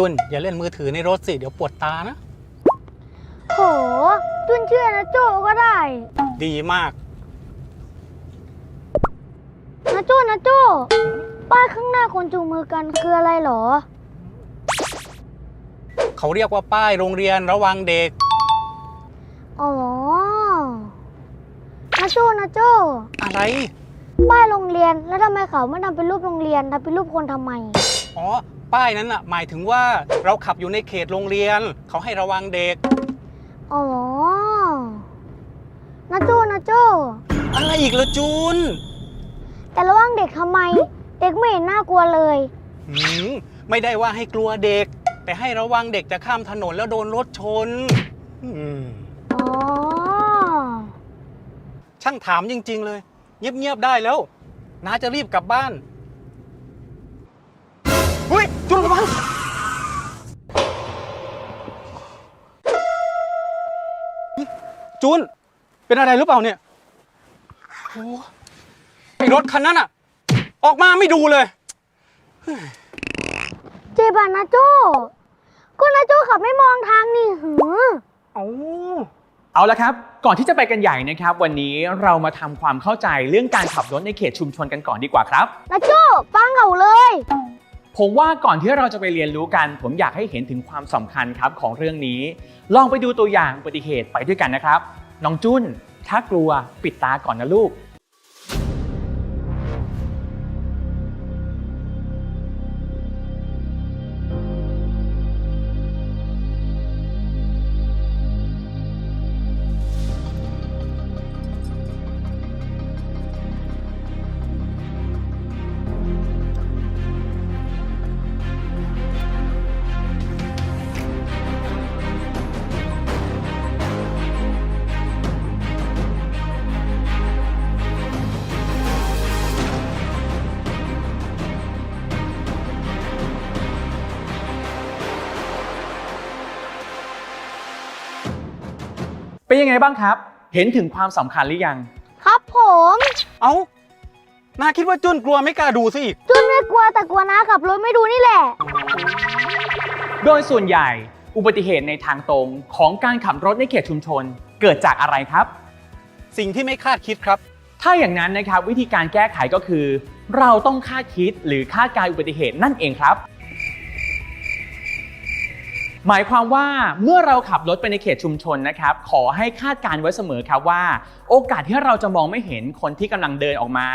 จุน อย่าเล่นมือถือในรถสิ เดี๋ยวปวดตานะ โห จุนเชื่อนะโจก็ได้ ดีมาก นะโจนะโจป้ายข้างหน้าคนจูงมือกันคืออะไรเหรอ เขาเรียกว่าป้ายโรงเรียนระวังเด็ก อ๋อ นะโจนะโจอะไร ป้ายโรงเรียนแล้วทำไมเขาไม่ทำเป็นรูปโรงเรียนทำเป็นรูปคนทำไม อ๋อ ป้ายนั้นน่ะหมายถึงว่าเราขับอยู่ในเขตโรงเรียน เขาให้ระวังเด็ก อ๋อนะโจนะโจอะไรอีกละจูนแต่ระวังเด็กทำไม เด็กไม่เห็นน่ากลัวเลย หืมไม่ได้ว่าให้กลัวเด็ก แต่ให้ระวังเด็กจะข้ามถนนแล้วโดนรถชนอืมอ๋อ ช่างถามจริง ๆ เลย เงียบ ๆ ได้แล้วน้าจะรีบกลับบ้านเฮ้ย จุนระวังจูน เป็นอะไรหรือเปล่าเนี่ยโอ้ไอรถคันนั้นอะออกมาไม่ดูเลย เจ็บอะนะโจก็นะโจขับไม่มองทางนี่หือ เอาเอาละครับ ก่อนที่จะไปกันใหญ่นะครับ วันนี้เรามาทำความเข้าใจเรื่องการขับรถในเขตชุมชนกันก่อนดีกว่าครับ นะโจฟังเขาเลย ผมว่าก่อนที่เราจะไปเรียนรู้กัน ผมอยากให้เห็นถึงความสำคัญครับของเรื่องนี้ ลองไปดูตัวอย่างอุบัติเหตุไปด้วยกันนะครับ น้องจุ้น ถ้ากลัวปิดตาก่อนนะลูก เป็นยังไงบ้างครับ เห็นถึงความสำคัญหรือยัง ครับผมเอาน้าคิดว่าจุนกลัวไม่กล้าดูสิอีก จุนไม่กลัวแต่กลัวนะขับรถไม่ดูนี่แหละ โดยส่วนใหญ่อุบัติเหตุในทางตรงของการขับรถในเขตชุมชน เกิดจากอะไรครับ สิ่งที่ไม่คาดคิดครับ ถ้าอย่างนั้นนะครับวิธีการแก้ไขก็คือ เราต้องคาดคิดหรือคาดการณ์อุบัติเหตุนั่นเองครับ หมายความว่าเมื่อเราขับรถไปในเขตชุมชนนะครับ ขอให้คาดการณ์ไว้เสมอครับว่า โอกาสที่เราจะมองไม่เห็นคนที่กำลังเดินออกมา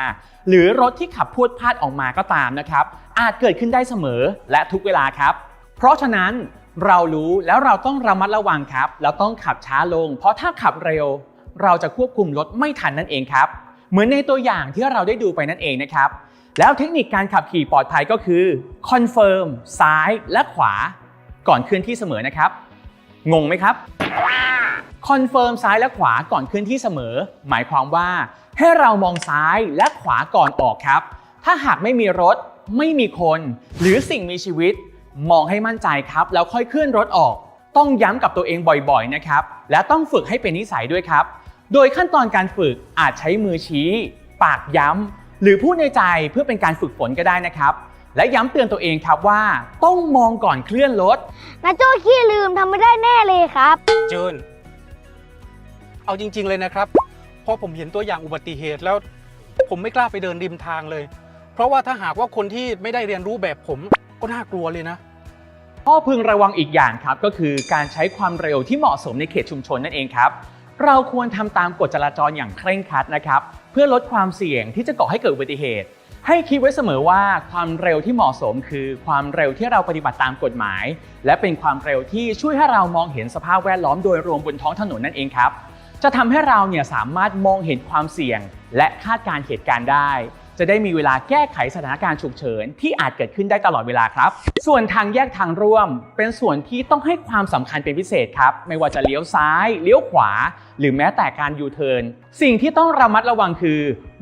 หรือรถที่ขับพรวดพลาดออกมาก็ตามนะครับ อาจเกิดขึ้นได้เสมอและทุกเวลาครับ เพราะฉะนั้นเรารู้แล้วเราต้องระมัดระวังครับแล้วต้องขับช้าลง เพราะถ้าขับเร็ว เราจะควบคุมรถไม่ทันนั่นเองครับ เหมือนในตัวอย่างที่เราได้ดูไปนั่นเองนะครับ แล้วเทคนิคการขับขี่ปลอดภัยก็คือคอนเฟิร์มซ้ายและขวา ก่อนเคลื่อนที่เสมอนะครับ งงไหมครับคอนเฟิร์มซ้ายและขวาก่อนเคลื่อนที่เสมอ หมายความว่า ให้เรามองซ้ายและขวาก่อนออกครับ ถ้าหากไม่มีรถ ไม่มีคน หรือสิ่งมีชีวิต มองให้มั่นใจครับ แล้วค่อยเคลื่อนรถออก ต้องย้ำกับตัวเองบ่อยๆนะครับ และต้องฝึกให้เป็นนิสัยด้วยครับ โดยขั้นตอนการฝึกอาจใช้มือชี้ ปากย้ำหรือพูดในใจเพื่อเป็นการฝึกฝนก็ได้นะครับ และย้ำเตือนตัวเองครับว่า ต้องมองก่อนเคลื่อนรถนะโจขี้ลืมทำไม่ได้แน่เลยครับ จูน เอาจริง ๆ เลยนะครับ พอผมเห็นตัวอย่างอุบัติเหตุแล้ว ผมไม่กล้าไปเดินริมทางเลย เพราะว่าถ้าหากว่าคนที่ไม่ได้เรียนรู้แบบผมก็น่ากลัวเลยนะ ข้อพึงระวังอีกอย่างครับก็คือการใช้ความเร็วที่เหมาะสมในเขตชุมชนนั่นเองครับ เราควรทำตามกฎจราจรอย่างเคร่งครัดนะครับ เพื่อลดความเสี่ยงที่จะก่อให้เกิดอุบัติเหตุ ให้คิดไว้เสมอว่าความเร็วที่เหมาะสมคือความเร็วที่เราปฏิบัติตามกฎหมาย และเป็นความเร็วที่ช่วยให้เรามองเห็นสภาพแวดล้อมโดยรวมบนท้องถนนนั่นเองครับ จะทำให้เราเนี่ยสามารถมองเห็นความเสี่ยง และคาดการเหตุการณ์ได้ จะได้มีเวลาแก้ไขสถานการณ์ฉุกเฉินที่อาจเกิดขึ้นได้ตลอดเวลาครับ ส่วนทางแยกทางร่วม เป็นส่วนที่ต้องให้ความสำคัญเป็นพิเศษครับ ไม่ว่าจะเลี้ยวซ้าย เลี้ยวขวา หรือแม้แต่การยูเทิร์นสิ่งที่ต้องระมัดระวังคือ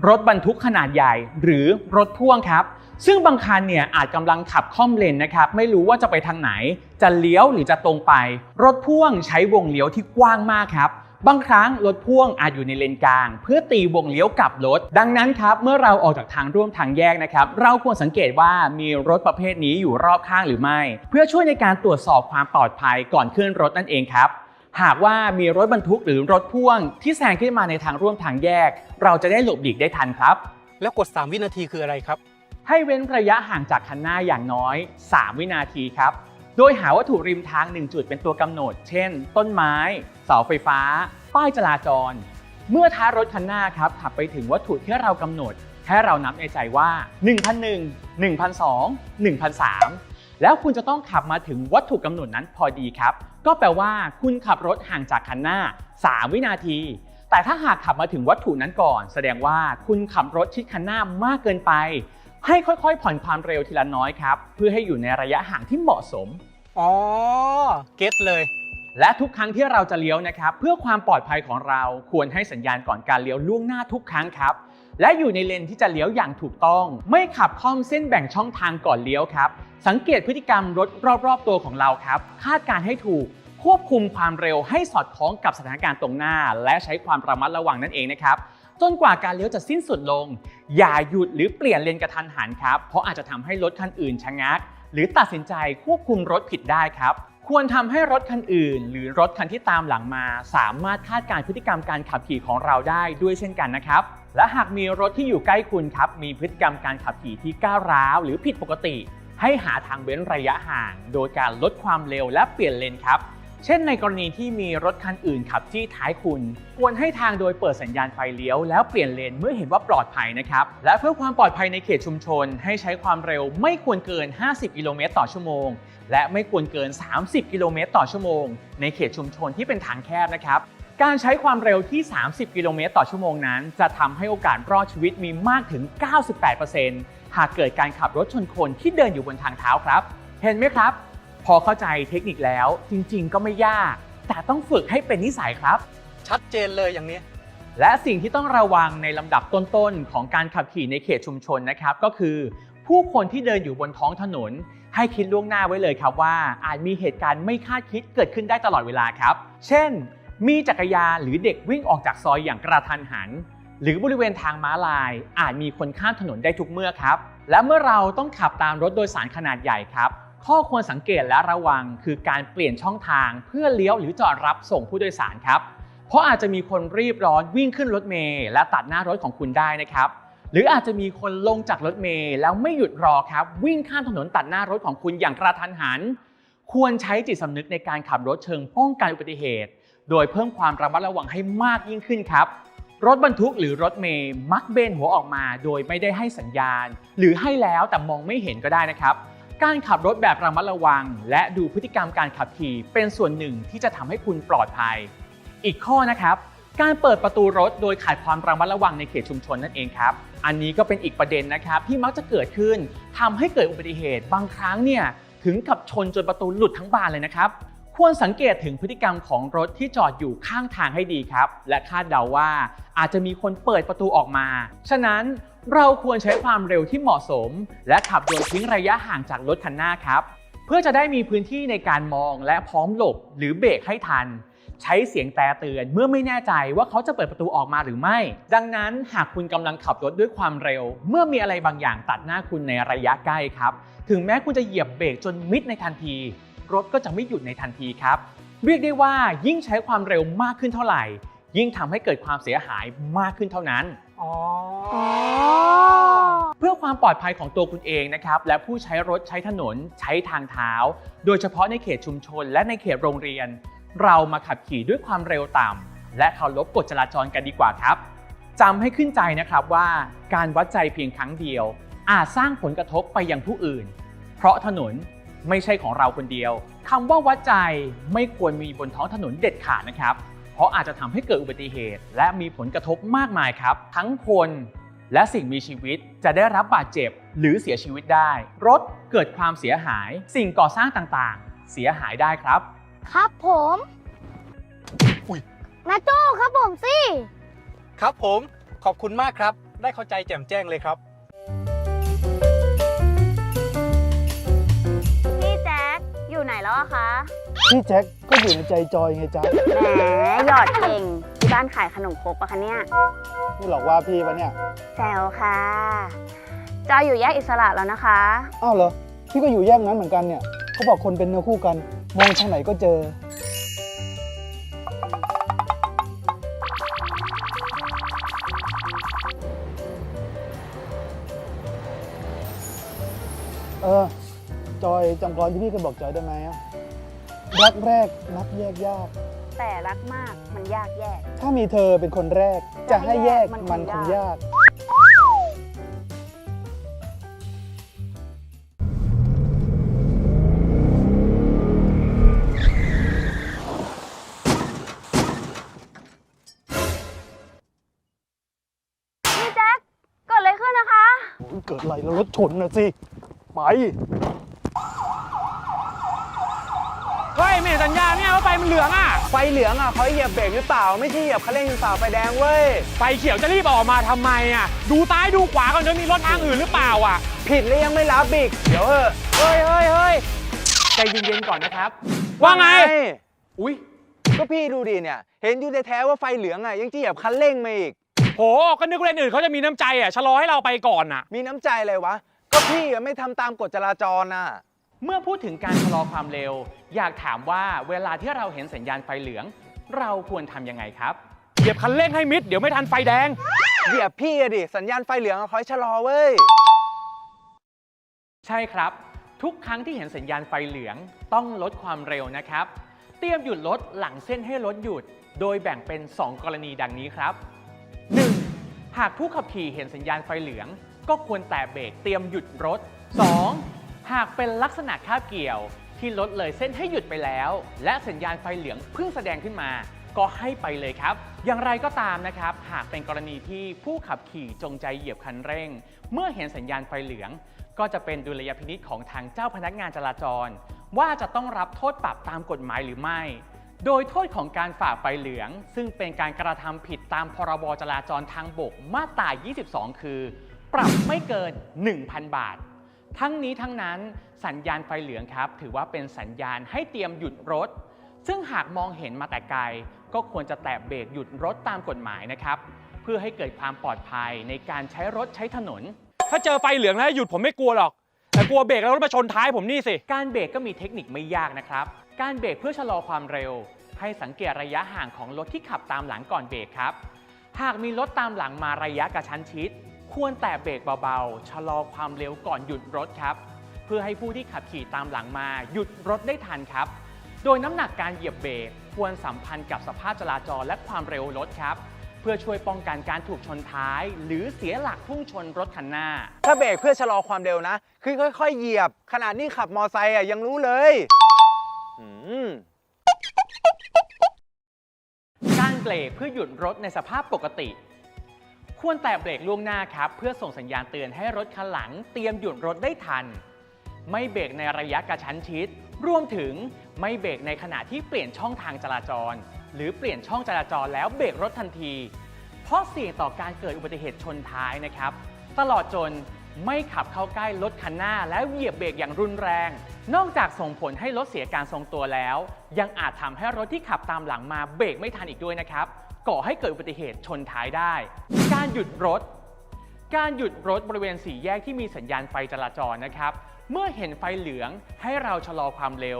รถบรรทุกขนาดใหญ่ หรือรถพ่วงครับซึ่งบางคันเนี่ยอาจกำลังขับค่อมเลนนะครับ ไม่รู้ว่าจะไปทางไหน จะเลี้ยวหรือจะตรงไป รถพ่วงใช้วงเลี้ยวที่กว้างมากครับ บางครั้งรถพ่วงอาจอยู่ในเลนกลาง เพื่อตีวงเลี้ยวกลับรถ ดังนั้นครับเมื่อเราออกจากทางร่วมทางแยกนะครับ เราควรสังเกตว่ามีรถประเภทนี้อยู่รอบข้างหรือไม่ เพื่อช่วยในการตรวจสอบความปลอดภัยก่อนขึ้นรถนั่นเองครับหากว่ามีรถบรรทุกหรือรถพ่วง ที่แซงขึ้นมาในทางร่วมทางแยก เราจะได้หลบหลีกได้ทันครับ แล้วกด 3 วินาทีคืออะไรครับ ให้เว้นระยะห่างจากคันหน้าอย่างน้อย 3 วินาทีครับ โดยหาวัตถุริมทาง1จุดเป็นตัวกำหนด เช่น ต้นไม้ เสาไฟฟ้า ป้ายจราจร เมื่อท้ายรถคันหน้าครับขับไปถึงวัตถุที่เรากำหนดให้เรานับในใจว่า 1,001 1,002 1,003 แล้วคุณจะต้องขับมาถึงวัตถุกำหนดนั้นพอดีครับ ก็แปลว่าคุณขับรถห่างจากคันหน้า 3 วินาที แต่ถ้าหากขับมาถึงวัตถุนั้นก่อน แสดงว่าคุณขับรถชิดคันหน้ามากเกินไป ให้ค่อยๆ ผ่อนความเร็วทีละน้อยครับ เพื่อให้อยู่ในระยะห่างที่เหมาะสม อ๋อ เก็ตเลย และทุกครั้งที่เราจะเลี้ยวนะครับ เพื่อความปลอดภัยของเราควรให้สัญญาณก่อนการเลี้ยวล่วงหน้าทุกครั้งครับ และอยู่ในเลนที่จะเลี้ยวอย่างถูกต้อง ไม่ขับค่อมเส้นแบ่งช่องทางก่อนเลี้ยวครับ สังเกตพฤติกรรมรถรอบๆ ตัวของเราครับ คาดการณ์ให้ถูก ควบคุมความเร็วให้สอดคล้องกับสถานการณ์ตรงหน้า และใช้ความระมัดระวังนั่นเองนะครับ จนกว่าการเลี้ยวจะสิ้นสุดลง อย่าหยุดหรือเปลี่ยนเลนกระทันหันครับ เพราะอาจจะทำให้รถคันอื่นชะงัก หรือตัดสินใจควบคุมรถผิดได้ครับควรทำให้รถคันอื่น หรือรถคันที่ตามหลังมา สามารถคาดการพฤติกรรมการขับขี่ของเราได้ด้วยเช่นกันนะครับ และหากมีรถที่อยู่ใกล้คุณครับ มีพฤติกรรมการขับขี่ที่ก้าวร้าว หรือผิดปกติ ให้หาทางเว้นระยะห่าง โดยการลดความเร็วและเปลี่ยนเลนครับ เช่นในกรณีที่มีรถคันอื่นขับจี้ท้ายคุณ ควรให้ทางโดยเปิดสัญญาณไฟเลี้ยวแล้วเปลี่ยนเลนเมื่อเห็นว่าปลอดภัยนะครับ และเพื่อความปลอดภัยในเขตชุมชน ให้ใช้ความเร็วไม่ควรเกิน 50 กิโลเมตรต่อชั่วโมง และไม่ควรเกิน 30 กิโลเมตรต่อชั่วโมง ในเขตชุมชนที่เป็นทางแคบนะครับการใช้ความเร็วที่ 30 กิโลเมตรต่อชั่วโมงนั้น จะทำให้โอกาสรอดชีวิตมีมากถึง 98%หากเกิดการขับรถชนคนที่เดินอยู่บนทางเท้าครับ เห็นไหมครับ พอเข้าใจเทคนิคแล้วจริงๆ ก็ไม่ยาก แต่ต้องฝึกให้เป็นนิสัยครับ ชัดเจนเลยอย่างนี้ และสิ่งที่ต้องระวังในลำดับต้นๆ ของการขับขี่ในเขตชุมชนนะครับ ก็คือ ผู้คนที่เดินอยู่บนท้องถนน ให้คิดล่วงหน้าไว้เลยครับว่า อาจมีเหตุการณ์ไม่คาดคิดเกิดขึ้นได้ตลอดเวลาครับ เช่น มีจักรยานหรือเด็กวิ่งออกจากซอยอย่างกระทันหันหรือบริเวณทางม้าลายอาจมีคนข้ามถนนได้ทุกเมื่อครับ และเมื่อเราต้องขับตามรถโดยสารขนาดใหญ่ครับ ข้อควรสังเกตและระวังคือการเปลี่ยนช่องทางเพื่อเลี้ยวหรือจอดรับส่งผู้โดยสารครับ เพราะอาจจะมีคนรีบร้อนวิ่งขึ้นรถเมล์และตัดหน้ารถของคุณได้นะครับ หรืออาจจะมีคนลงจากรถเมล์แล้วไม่หยุดรอครับวิ่งข้ามถนนตัดหน้ารถของคุณอย่างกระทันหัน ควรใช้จิตสำนึกในการขับรถเชิงป้องกันอุบัติเหตุ โดยเพิ่มความระมัดระวังให้มากยิ่งขึ้นครับรถบรรทุกหรือรถเมย์มักเบนหัวออกมา โดยไม่ได้ให้สัญญาณ หรือให้แล้วแต่มองไม่เห็นก็ได้นะครับ การขับรถแบบระมัดระวัง และดูพฤติกรรมการขับขี่เป็นส่วนหนึ่งที่จะทำให้คุณปลอดภัย อีกข้อนะครับ การเปิดประตูรถโดยขาดความระมัดระวังในเขตชุมชนนั่นเองครับ อันนี้ก็เป็นอีกประเด็นนะครับที่มักจะเกิดขึ้นทำให้เกิดอุบัติเหตุ บางครั้งเนี่ยถึงกับชนจนประตูหลุดทั้งบานเลยนะครับ ควรสังเกตถึงพฤติกรรมของรถที่จอดอยู่ข้างทางให้ดีครับ และคาดเดาว่าอาจจะมีคนเปิดประตูออกมา ฉะนั้น เราควรใช้ความเร็วที่เหมาะสม และขับโดยทิ้งระยะห่างจากรถคันหน้าครับ เพื่อจะได้มีพื้นที่ในการมองและพร้อมหลบหรือเบรกให้ทัน ใช้เสียงแต่เตือนเมื่อไม่แน่ใจว่าเขาจะเปิดประตูออกมาหรือไม่ ดังนั้นหากคุณกำลังขับรถด้วยความเร็ว เมื่อมีอะไรบางอย่างตัดหน้าคุณในระยะใกล้ครับ ถึงแม้คุณจะเหยียบเบรกจนมิดในทันที รถก็จะไม่หยุดในทันทีครับ เรียกได้ว่ายิ่งใช้ความเร็วมากขึ้นเท่าไหร่ ยิ่งทำให้เกิดความเสียหายมากขึ้นเท่านั้น อ๋ออ๋อ เพื่อความปลอดภัยของตัวคุณเองนะครับ และผู้ใช้รถใช้ถนนใช้ทางเท้า โดยเฉพาะในเขตชุมชน และในเขตโรงเรียน เรามาขับขี่ด้วยความเร็วต่ำและเคารพกฎจราจรกันดีกว่าครับจำให้ขึ้นใจนะครับว่าการวัดใจเพียงครั้งเดียว อาจสร้างผลกระทบไปยังผู้อื่น เพราะถนนไม่ใช่ของเราคนเดียวคำว่าวัดใจไม่ควรมีบนท้องถนนเด็ดขาดนะครับ เพราะอาจจะทำให้เกิดอุบัติเหตุ และมีผลกระทบมากมายครับ ทั้งคนและสิ่งมีชีวิตจะได้รับบาดเจ็บหรือเสียชีวิตได้ รถเกิดความเสียหาย สิ่งก่อสร้างต่างๆ เสียหายได้ครับ ครับผมอุ๊ยนาโจ้ครับผมสิ ครับผม ขอบคุณมากครับ ได้เข้าใจแจ่มแจ้งเลยครับ พี่แจ็คอยู่ไหนแล้วอะคะ พี่แจ็คก็ก็อยู่ในใจจอยไงจ๊ะแหมหยอดเก่งที่บ้านขายขนมครกปะคะเนี่ยนี่หลอกว่าพี่ปะเนี่ยแซวค่ะจอยอยู่แยกอิสระแล้วนะคะ อ้าวเหรอพี่ก็อยู่แยกนั้นเหมือนกันเนี่ยเขาบอกคนเป็นเนื้อคู่กันมองทางไหนก็เจอ เออจอยจำกรอนที่พี่เคยบอกจอยได้ไหมอะ รักแรกนับแยกยาก แต่รักมากมันยากแยก ถ้ามีเธอเป็นคนแรก จะให้แยกมันคงยาก พี่แจ๊คเกิดอะไรขึ้นนะคะ เกิดอะไรแล้วรถชนนะสิ ไป เฮ้ยไม่เห็นสัญญาณเนี่ยว่าไฟมันเหลืองอะ ไฟเหลืองอะเขาเหยียบเบรกหรือเปล่า ไม่ใช่เหยียบคันเร่งหรือเปล่าไฟแดงเว้ย ไฟเขียวจะรีบออกมาทำไมอะ ดูซ้ายดูขวาก่อนจะมีรถทางอื่นหรือเปล่าอะ ผิดแล้วยังไม่รับอีกเดี๋ยวเถอะเฮ้ยเฮ้ยเฮ้ยใจเย็นๆก่อนนะครับ ว่าไง อุ้ยก็พี่ดูดิเนี่ย เห็นอยู่แท้ๆว่าไฟเหลืองอะยังจะเหยียบคันเร่งมาอีก โห ก็นึกว่าเลนอื่นเขาจะมีน้ำใจอะชะลอให้เราไปก่อนอะ มีน้ำใจอะไรวะ ก็พี่อะไม่ทำตามกฎจราจรน่ะ เมื่อพูดถึงการชะลอความเร็ว อยากถามว่าเวลาที่เราเห็นสัญญาณไฟเหลือง เราควรทำยังไงครับ เหยียบคันเร่งให้มิด เดี๋ยวไม่ทันไฟแดง เหยียบพี่อะดิ สัญญาณไฟเหลืองอะคอยชะลอเว้ย ใช่ครับ ทุกครั้งที่เห็นสัญญาณไฟเหลืองต้องลดความเร็วนะครับ เตรียมหยุดรถหลังเส้นให้รถหยุด โดยแบ่งเป็น 2 กรณีดังนี้ครับ 1. หากผู้ขับขี่เห็นสัญญาณไฟเหลือง ก็ควรแตะเบรกเตรียมหยุดรถ 2. หากเป็นลักษณะคาบเกี่ยวที่รถเลยเส้นให้หยุดไปแล้ว และสัญญาณไฟเหลืองเพิ่งแสดงขึ้นมา ก็ให้ไปเลยครับ อย่างไรก็ตามนะครับ หากเป็นกรณีที่ผู้ขับขี่จงใจเหยียบคันเร่ง เมื่อเห็นสัญญาณไฟเหลือง ก็จะเป็นดุลยพินิษของทางเจ้าพนักงานจราจร ว่าจะต้องรับโทษปรับตามกฎหมายหรือไม่ โดยโทษของการฝ่าไฟเหลือง ซึ่งเป็นการกระทำผิดตามพรบจราจรทางบกมาตรา 22 คือ ปรับไม่เกิน 1,000 บาท ทั้งนี้ทั้งนั้นสัญญาณไฟเหลืองครับ ถือว่าเป็นสัญญาณให้เตรียมหยุดรถ ซึ่งหากมองเห็นมาแต่ไกล ก็ควรจะแตะเบรกหยุดรถตามกฎหมายนะครับ เพื่อให้เกิดความปลอดภัยในการใช้รถใช้ถนน ถ้าเจอไฟเหลืองแล้วหยุดผมไม่กลัวหรอก แต่กลัวเบรกแล้วรถมาชนท้ายผมนี่สิ การเบรกก็มีเทคนิคไม่ยากนะครับ การเบรกเพื่อชะลอความเร็ว ให้สังเกตระยะห่างของรถที่ขับตามหลังก่อนเบรกครับ หากมีรถตามหลังมาระยะกระชั้นชิด ควรแตะเบรกเบาๆ ชะลอความเร็วก่อนหยุดรถครับ เพื่อให้ผู้ที่ขับขี่ตามหลังมา หยุดรถได้ทันครับ โดยน้ำหนักการเหยียบเบรกควรสัมพันธ์กับสภาพจราจรและความเร็วรถครับ เพื่อช่วยป้องกันการถูกชนท้าย หรือเสียหลักพุ่งชนรถคันหน้า ถ้าเบรกเพื่อชะลอความเร็วนะ คือค่อย ๆ เหยียบ ขนาดนี้ขับมอไซค์อะยังรู้เลยอืมการเบรกเพื่อหยุดรถในสภาพปกติ ควรแตะเบรกล่วงหน้าครับ เพื่อส่งสัญญาณเตือนให้รถคันหลัง เตรียมหยุดรถได้ทัน ไม่เบรกในระยะกระชั้นชิด รวมถึงไม่เบรกในขณะที่เปลี่ยนช่องทางจราจร หรือเปลี่ยนช่องจราจรแล้วเบรกรถทันที เพราะเสี่ยงต่อการเกิดอุบัติเหตุชนท้ายนะครับ ตลอดจนไม่ขับเข้าใกล้รถคันหน้าแล้วเหยียบเบรกอย่างรุนแรง นอกจากส่งผลให้รถเสียการทรงตัวแล้ว ยังอาจทำให้รถที่ขับตามหลังมาเบรกไม่ทันอีกด้วยนะครับ ก่อให้เกิดอุบัติเหตุชนท้ายได้ การหยุดรถ การหยุดรถบริเวณสี่แยกที่มีสัญญาณไฟจราจรนะครับ เมื่อเห็นไฟเหลืองให้เราชะลอความเร็ว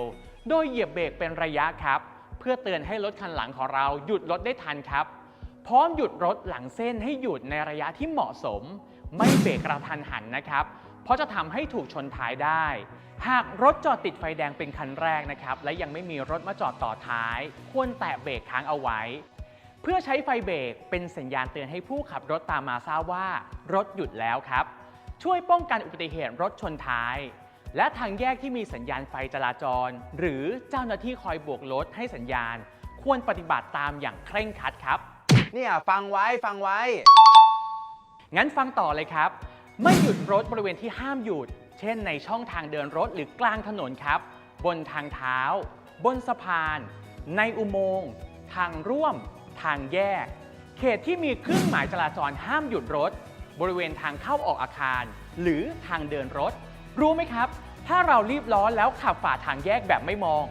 โดยเหยียบเบรกเป็นระยะครับ เพื่อเตือนให้รถคันหลังของเราหยุดรถได้ทันครับ พร้อมหยุดรถหลังเส้นให้หยุดในระยะที่เหมาะสม ไม่เบรกกระทันหันนะครับ เพราะจะทำให้ถูกชนท้ายได้ หากรถจอดติดไฟแดงเป็นคันแรกนะครับ และยังไม่มีรถมาจอดต่อท้าย ควรแตะเบรกค้างเอาไว้ เพื่อใช้ไฟเบรกเป็นสัญญาณเตือนให้ผู้ขับรถตามมาทราบว่า รถหยุดแล้วครับ ช่วยป้องกันอุบัติเหตุรถชนท้าย และทางแยกที่มีสัญญาณไฟจราจร หรือเจ้าหน้าที่คอยโบกรถให้สัญญาณ ควรปฏิบัติตามอย่างเคร่งครัดครับ เนี่ยฟังไว้ฟังไว้ งั้นฟังต่อเลยครับ ไม่หยุดรถบริเวณที่ห้ามหยุด เช่น ในช่องทางเดินรถหรือกลางถนนครับ บนทางเท้า บนสะพาน ในอุโมงค์ ทางร่วม ทางแยก เขตที่มีเครื่องหมายจราจรห้ามหยุดรถ บริเวณทางเข้าออกอาคาร หรือทางเดินรถ รู้ไหมครับ ถ้าเรารีบร้อนแล้วขับฝ่าทางแยกแบบไม่มอง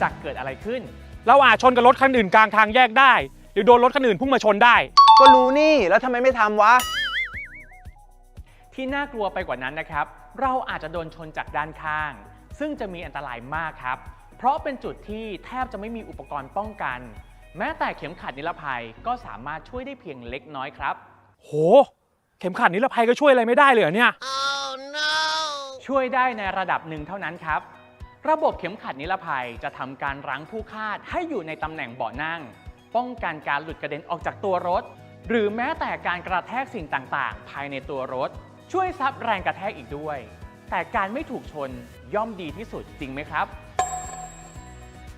จะเกิดอะไรขึ้น เราอาจชนกับรถคันอื่นกลางทางแยกได้ หรือโดนรถคันอื่นพุ่งมาชนได้ ก็รู้นี่แล้วทำไมไม่ทำวะ ที่น่ากลัวไปกว่านั้นนะครับ เราอาจจะโดนชนจากด้านข้าง ซึ่งจะมีอันตรายมากครับ เพราะเป็นจุดที่แทบจะไม่มีอุปกรณ์ป้องกัน แม้แต่เข็มขัดนิรภัยก็สามารถช่วยได้เพียงเล็กน้อยครับ โห เข็มขัดนิรภัยก็ช่วยอะไรไม่ได้เลยเหรอเนี่ยช่วยได้ในระดับหนึ่งเท่านั้นครับ ระบบเข็มขัดนิรภัยจะทำการรั้งผู้คาดให้อยู่ในตำแหน่งเบาะนั่ง ป้องกันการหลุดกระเด็นออกจากตัวรถ หรือแม้แต่การกระแทกสิ่งต่างๆ ภายในตัวรถ ช่วยซับแรงกระแทกอีกด้วย แต่การไม่ถูกชนย่อมดีที่สุดจริงไหมครับ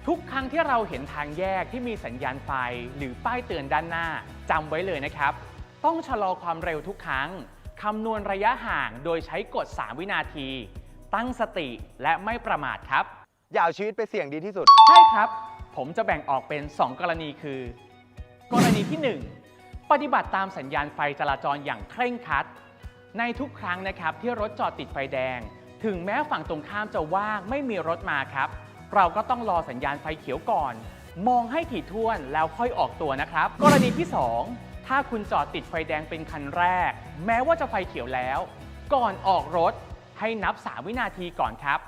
ทุกครั้งที่เราเห็นทางแยกที่มีสัญญาณไฟหรือป้ายเตือนด้านหน้าจำไว้เลยนะครับ ต้องชะลอความเร็วทุกครั้งคำนวณระยะห่างโดยใช้กฎ 3 วินาที ตั้งสติและไม่ประมาทครับ อย่าเอาชีวิตไปเสี่ยงดีที่สุด ใช่ครับ ผมจะแบ่งออกเป็น 2 กรณีคือ กรณีที่ 1 ปฏิบัติตามสัญญาณไฟจราจรอย่างเคร่งครัด ในทุกครั้งนะครับที่รถจอดติดไฟแดง ถึงแม้ฝั่งตรงข้ามจะว่างไม่มีรถมาครับ เราก็ต้องรอสัญญาณไฟเขียวก่อน มองให้ถี่ถ้วนแล้วค่อยออกตัวนะครับ กรณีที่ 2 ถ้าคุณจอดติดไฟแดงเป็นคันแรก แม้ว่าจะไฟเขียวแล้ว ก่อนออกรถให้นับ 3 วินาทีก่อนครับ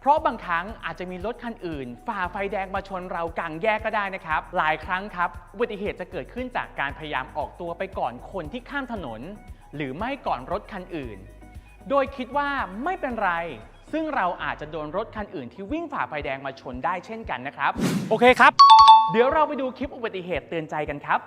เพราะบางครั้งอาจจะมีรถคันอื่น ฝ่าไฟแดงมาชนเรากลางแยกก็ได้นะครับ หลายครั้งครับอุบัติเหตุจะเกิดขึ้นจากการพยายามออกตัวไปก่อนคนที่ข้ามถนน หรือไม่ก่อนรถคันอื่น โดยคิดว่าไม่เป็นไร ซึ่งเราอาจจะโดนรถคันอื่นที่วิ่งฝ่าไฟแดงมาชนได้เช่นกันนะครับ โอเคครับ เดี๋ยวเราไปดูคลิปอุบัติเหตุเตือนใจกันครับ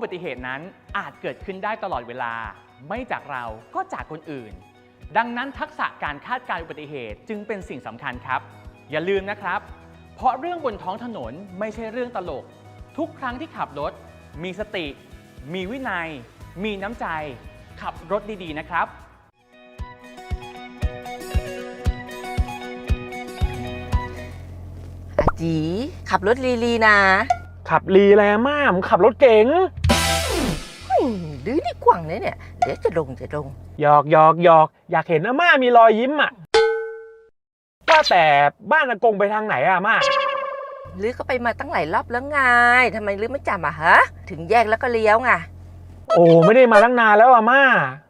อุบัติเหตุนั้นอาจเกิดขึ้นได้ตลอดเวลา ไม่จากเราก็จากคนอื่น ดังนั้นทักษะการคาดการณ์อุบัติเหตุจึงเป็นสิ่งสำคัญครับ อย่าลืมนะครับ เพราะเรื่องบนท้องถนนไม่ใช่เรื่องตลก ทุกครั้งที่ขับรถ มีสติ มีวินัย มีน้ำใจ ขับรถดีๆนะครับอาจีขับรถลีๆนะ ขับรีแลมากผมขับรถเก๋งอืม ดื้อนี่กว่างเลยเนี่ย เดี๋ยวจะลงจะลง หยอกหยอกหยอกอยากเห็นอาม่ามีรอยยิ้มอะว่าแต่บ้านอากงไปทางไหนอะอาม่าลือก็ไปมาตั้งหลายรอบแล้วไงทำไมลือไม่จำอะฮะ ถึงแยกแล้วก็เลี้ยวไง โอ้ไม่ได้มาตั้งนานแล้วอาม่า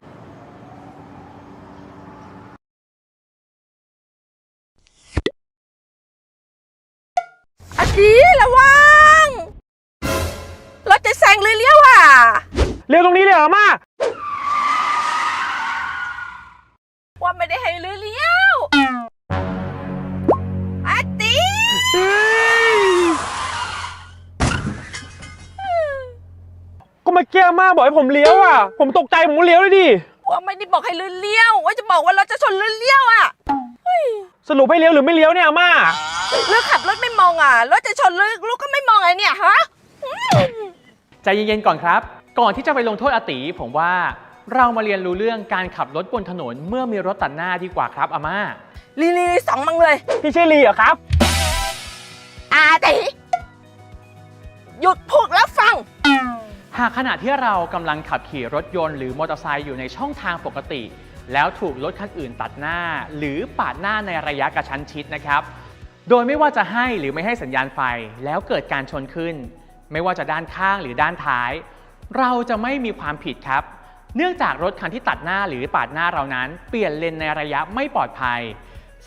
อา ก็เมาเกี้อาม่าบอกให้ผมเลี้ยวอะ ผมตกใจผมก็เลี้ยวเลยดิ ว่าไม่ได้บอกให้ลือเลี้ยวว่าจะบอกว่ารถจะชนลือเลี้ยวอะสรุปให้เลี้ยวหรือไม่เลี้ยวเนี่ยอาม่าลือขับรถไม่มองอะรถจะชนลือลูกก็ไม่มองไงเนี่ยฮะใจเย็นๆก่อนครับ ก่อนที่จะไปลงโทษอาติผมว่าเรามาเรียนรู้เรื่องการขับรถบนถนนเมื่อมีรถตัดหน้าดีกว่าครับอาม่า ลีลีสองมังเลยพี่ชื่อลีเหรอครับ อาติหยุดพูดแล้วฟังหากขณะที่เรากำลังขับขี่รถยนต์หรือมอเตอร์ไซค์อยู่ในช่องทางปกติ แล้วถูกรถคันอื่นตัดหน้า หรือปาดหน้าในระยะกระชั้นชิดนะครับ โดยไม่ว่าจะให้หรือไม่ให้สัญญาณไฟแล้วเกิดการชนขึ้น ไม่ว่าจะด้านข้างหรือด้านท้าย เราจะไม่มีความผิดครับ เนื่องจากรถคันที่ตัดหน้าหรือปาดหน้าเรานั้น เปลี่ยนเลนในระยะไม่ปลอดภัย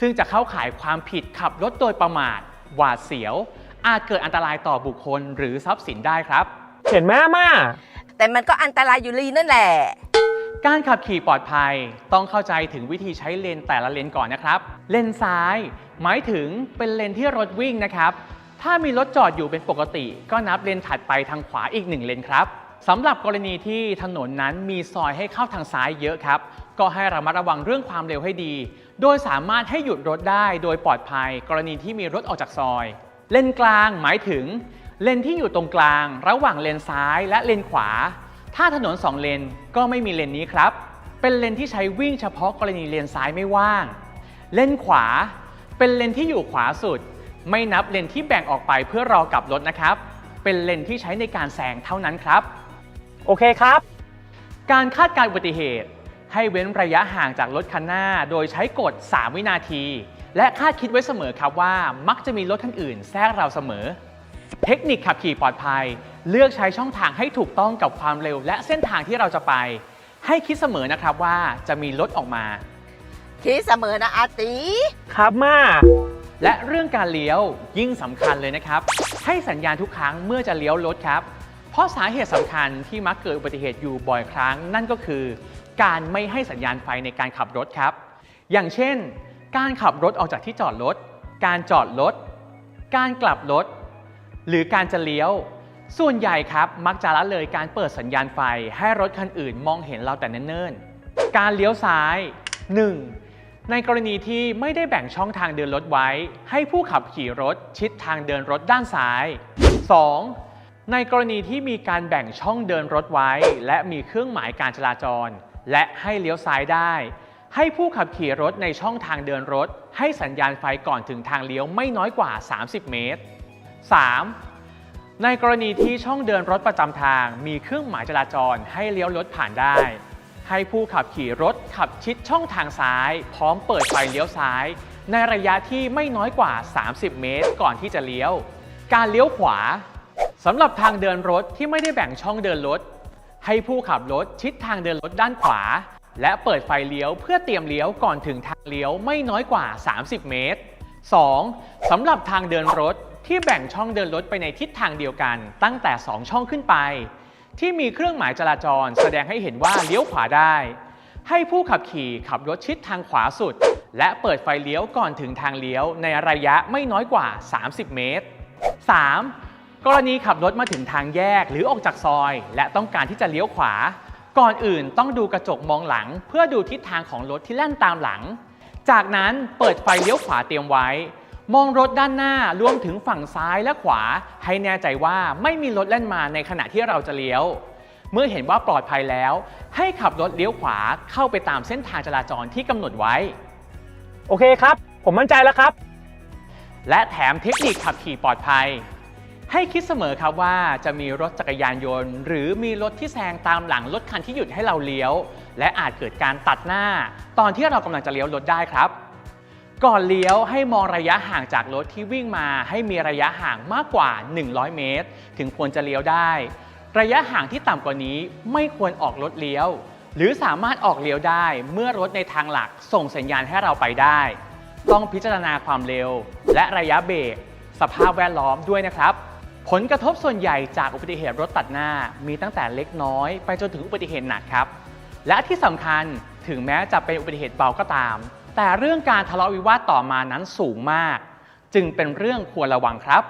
ซึ่งจะเข้าข่ายความผิดขับรถโดยประมาทหวาดเสียว อาจเกิดอันตรายต่อบุคคลหรือทรัพย์สินได้ครับ เห็นไหมอาม่าแต่มันก็อันตรายอยู่ลีนั่นแหละ การขับขี่ปลอดภัยต้องเข้าใจถึงวิธีใช้เลนแต่ละเลนก่อนนะครับ เลนซ้าย หมายถึงเป็นเลนที่รถวิ่งนะครับ ถ้ามีรถจอดอยู่เป็นปกติ ก็นับเลนถัดไปทางขวาอีกหนึ่งเลนครับสำหรับกรณีที่ถนนนั้นมีซอยให้เข้าทางซ้ายเยอะครับ ก็ให้ระมัดระวังเรื่องความเร็วให้ดี โดยสามารถให้หยุดรถได้โดยปลอดภัย กรณีที่มีรถออกจากซอย เลนกลางหมายถึง เลนที่อยู่ตรงกลาง ระหว่างเลนซ้ายและเลนขวา ถ้าถนน 2 เลนก็ไม่มีเลนนี้ครับ เป็นเลนที่ใช้วิ่งเฉพาะกรณีเลนซ้ายไม่ว่าง เลนขวา เป็นเลนที่อยู่ขวาสุด ไม่นับเลนที่แบ่งออกไปเพื่อรอกลับรถนะครับ เป็นเลนที่ใช้ในการแซงเท่านั้นครับ โอเคครับ การคาดการณ์อุบัติเหตุ ให้เว้นระยะห่างจากรถคันหน้า โดยใช้กฎ 3 วินาที และคาดคิดไว้เสมอครับว่า มักจะมีรถคันอื่นแทรกเราเสมอ เทคนิคขับขี่ปลอดภัย เลือกใช้ช่องทางให้ถูกต้องกับความเร็ว และเส้นทางที่เราจะไป ให้คิดเสมอนะครับว่าจะมีรถออกมา คิดเสมอนะอาตีครับมา และเรื่องการเลี้ยวยิ่งสำคัญเลยนะครับ ให้สัญญาณทุกครั้งเมื่อจะเลี้ยวรถครับ เพราะสาเหตุสำคัญที่มักเกิดอุบัติเหตุอยู่บ่อยครั้ง นั่นก็คือ การไม่ให้สัญญาณไฟในการขับรถครับ อย่างเช่น การขับรถออกจากที่จอดรถ การจอดรถ การกลับรถ หรือการจะเลี้ยว ส่วนใหญ่ครับมักจะละเลยการเปิดสัญญาณไฟให้รถคันอื่นมองเห็นเราแต่เนิ่นๆ การเลี้ยวซ้าย 1. ในกรณีที่ไม่ได้แบ่งช่องทางเดินรถไว้ ให้ผู้ขับขี่รถชิดทางเดินรถด้านซ้าย 2. ในกรณีที่มีการแบ่งช่องเดินรถไว้ และมีเครื่องหมายการจราจร และให้เลี้ยวซ้ายได้ให้ผู้ขับขี่รถในช่องทางเดินรถ ให้สัญญาณไฟก่อนถึงทางเลี้ยวไม่น้อยกว่า 30 เมตร 3. ในกรณีที่ช่องเดินรถประจำทาง มีเครื่องหมายจราจรให้เลี้ยวรถผ่านได้ ให้ผู้ขับขี่รถขับชิดช่องทางซ้าย พร้อมเปิดไฟเลี้ยวซ้าย ในระยะที่ไม่น้อยกว่า 30 เมตร ก่อนที่จะเลี้ยว การเลี้ยวขวาสำหรับทางเดินรถที่ไม่ได้แบ่งช่องเดินรถ ให้ผู้ขับรถชิดทางเดินรถด้านขวา และเปิดไฟเลี้ยวเพื่อเตรียมเลี้ยวก่อนถึงทางเลี้ยวไม่น้อยกว่า 30 เมตร 2. สำหรับทางเดินรถ ที่แบ่งช่องเดินรถไปในทิศทางเดียวกัน ตั้งแต่ 2 ช่องขึ้นไป ที่มีเครื่องหมายจราจรแสดงให้เห็นว่าเลี้ยวขวาได้ ให้ผู้ขับขี่ขับรถชิดทางขวาสุด และเปิดไฟเลี้ยวก่อนถึงทางเลี้ยวในระยะไม่น้อยกว่า 30 เมตร 3. กรณีขับรถมาถึงทางแยกหรือออกจากซอย และต้องการที่จะเลี้ยวขวา ก่อนอื่นต้องดูกระจกมองหลัง เพื่อดูทิศทางของรถที่แล่นตามหลัง จากนั้นเปิดไฟเลี้ยวขวาเตรียมไว้ มองรถด้านหน้ารวมถึงฝั่งซ้ายและขวา ให้แน่ใจว่าไม่มีรถเล่นมาในขณะที่เราจะเลี้ยว เมื่อเห็นว่าปลอดภัยแล้ว ให้ขับรถเลี้ยวขวาเข้าไปตามเส้นทางจราจรที่กำหนดไว้ โอเคครับ ผมมั่นใจแล้วครับ และแถมเทคนิคขับขี่ปลอดภัย ให้คิดเสมอครับว่าจะมีรถจักรยานยนต์ หรือมีรถที่แซงตามหลังรถคันที่หยุดให้เราเลี้ยว และอาจเกิดการตัดหน้า ตอนที่เรากำลังจะเลี้ยวรถได้ครับ ก่อนเลี้ยวให้มองระยะห่างจากรถที่วิ่งมาให้มีระยะห่างมากกว่า 100 เมตร ถึงควรจะเลี้ยวได้ ระยะห่างที่ต่ำกว่านี้ไม่ควรออกรถเลี้ยว หรือสามารถออกเลี้ยวได้เมื่อรถในทางหลักส่งสัญญาณให้เราไปได้ ต้องพิจารณาความเร็ว และระยะเบรกสภาพแวดล้อมด้วยนะครับ ผลกระทบส่วนใหญ่จากอุบัติเหตุรถตัดหน้ามีตั้งแต่เล็กน้อย ไปจนถึงอุบัติเหตุหนักครับ และที่สำคัญถึงแม้จะเป็นอุบัติเหตุเบาก็ตาม แต่เรื่องการทะเลาะวิวาทต่อมานั้นสูงมาก จึงเป็นเรื่องควรระวังครับ